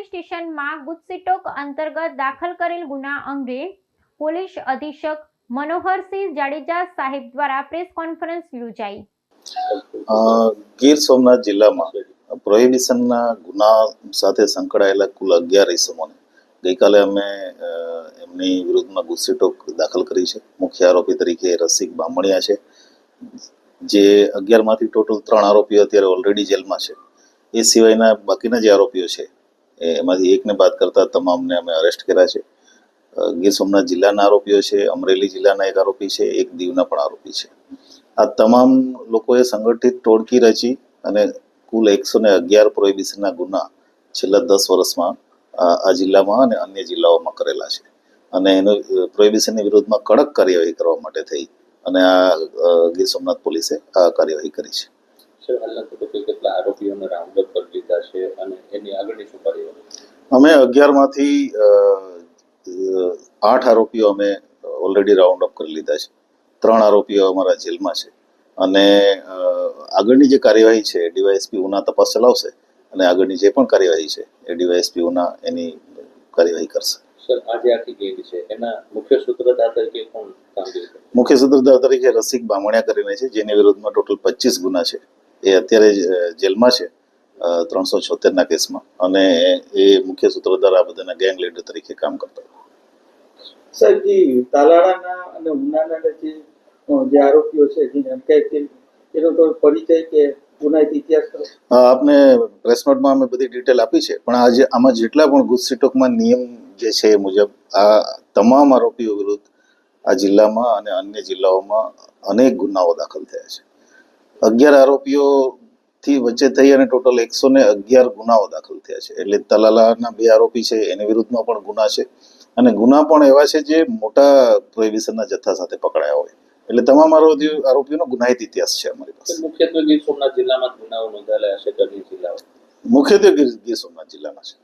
Police સ્ટેશનમાં ગુજસીટોક અંતર્ગત દાખલ કરેલ ગુના અંગે પોલીસ અધિક્ષક મનોહરસિંહ જાડેજા સાહેબ દ્વારા પ્રેસ કોન્ફરન્સ યોજાઈ. ગીર સોમનાથ જિલ્લામાં પ્રોહિબિશનના ગુના સાથે સંકળાયેલા કુલ અગિયાર ઇસમોને ગઈકાલે અમે એમની વિરુદ્ધમાં ગુસ્સીટોક દાખલ કરી છે. મુખ્ય આરોપી તરીકે રસિક બામણિયા છે. જે અગિયારમાંથી ટોટલ ત્રણ આરોપીઓ અત્યારે ઓલરેડી જેલમાં છે. એ સિવાયના બાકીના જે આરોપીઓ છે એમાંથી એકને બાદ કરતા તમામને અમે અરેસ્ટ કર્યા છે. ગીર સોમનાથ જિલ્લાના આરોપીઓ છે, અમરેલી જિલ્લાના એક આરોપી છે, એક દીવના પણ આરોપી છે. આ તમામ લોકોએ સંગઠિત ટોળકી રચી અને કુલ એકસો ને અગિયાર પ્રોહિબિશનના ગુના છેલ્લા દસ વર્ષમાં આ જિલ્લામાં અને અન્ય જિલ્લાઓમાં કરેલા છે. અને એનું પ્રોહિબિશનની વિરુદ્ધમાં કડક કાર્યવાહી કરવા માટે થઈ અને આ ગીર સોમનાથ પોલીસે આ કાર્યવાહી કરી છે. આરોપીઓને રાઉન્ડ અપ કરી લીધા છે અને એની આગળની શું કાર્યવાહી? અમે અગિયારમાંથી આઠ આરોપીઓ અમે ઓલરેડી રાઉન્ડ અપ કરી લીધા છે. ત્રણ આરોપીઓ અમારા જેલમાં છે. અને આગળની જે કાર્યવાહી છે ડીવાયએસપી ઉના તપાસ ચલાવશે અને આગળની જે પણ કાર્યવાહી છે એ ડીવાયએસપી ઉના એની કાર્યવાહી કરશે. સર આ જે આખી ગેંગ છે? એના મુખ્ય સૂત્રધાર તરીકે કોણ કામગીરી મુખ્ય સૂત્રધાર તરીકે રસિક બામણિયા કરીને છે જેની વિરુદ્ધમાં ટોટલ પચીસ ગુના છે. એ અત્યારે જેલમાં છે ત્રણસો છોતેરના કેસમાં. અને એ મુખ્ય સૂત્રધાર આ બધાના ગેંગ લીડર તરીકે કામ કરતા. હતા. સાહેબ તાલાળાના અને ઉનાના જે જે આરોપીઓ છે જેને અટકાયત એનો તો પરિચય કે આપને પ્રેસ નોટમાં અમે બધી ડિટેલ આપી છે પણ આજે આમાં જેટલા પણ ગુજસીટોકમાં નિયમ જે છે એ મુજબ આ તમામ આરોપીઓ વિરુદ્ધ આ જિલ્લામાં અને અન્ય જિલ્લાઓમાં અનેક ગુનાઓ દાખલ થયા છે. અગિયાર આરોપીઓથી વચ્ચે થઈ અને ટોટલ એકસો ને અગિયાર ગુનાઓ દાખલ થયા છે. એટલે તલાલાના બે આરોપી છે એની વિરુદ્ધમાં પણ ગુના છે. અને ગુના પણ એવા છે જે મોટા પ્રોહિબિશનના જથ્થા સાથે પકડાયા હોય. એટલે તમામ આરોપીઓ આરોપીઓનો ગુનાહિત ઇતિહાસ છે અમારી પાસે. મુખ્યત્વે ગીર સોમનાથ જિલ્લામાં ગુનાઓ નોંધાયેલા છે મુખ્યત્વે ગીર સોમનાથ જિલ્લામાં છે.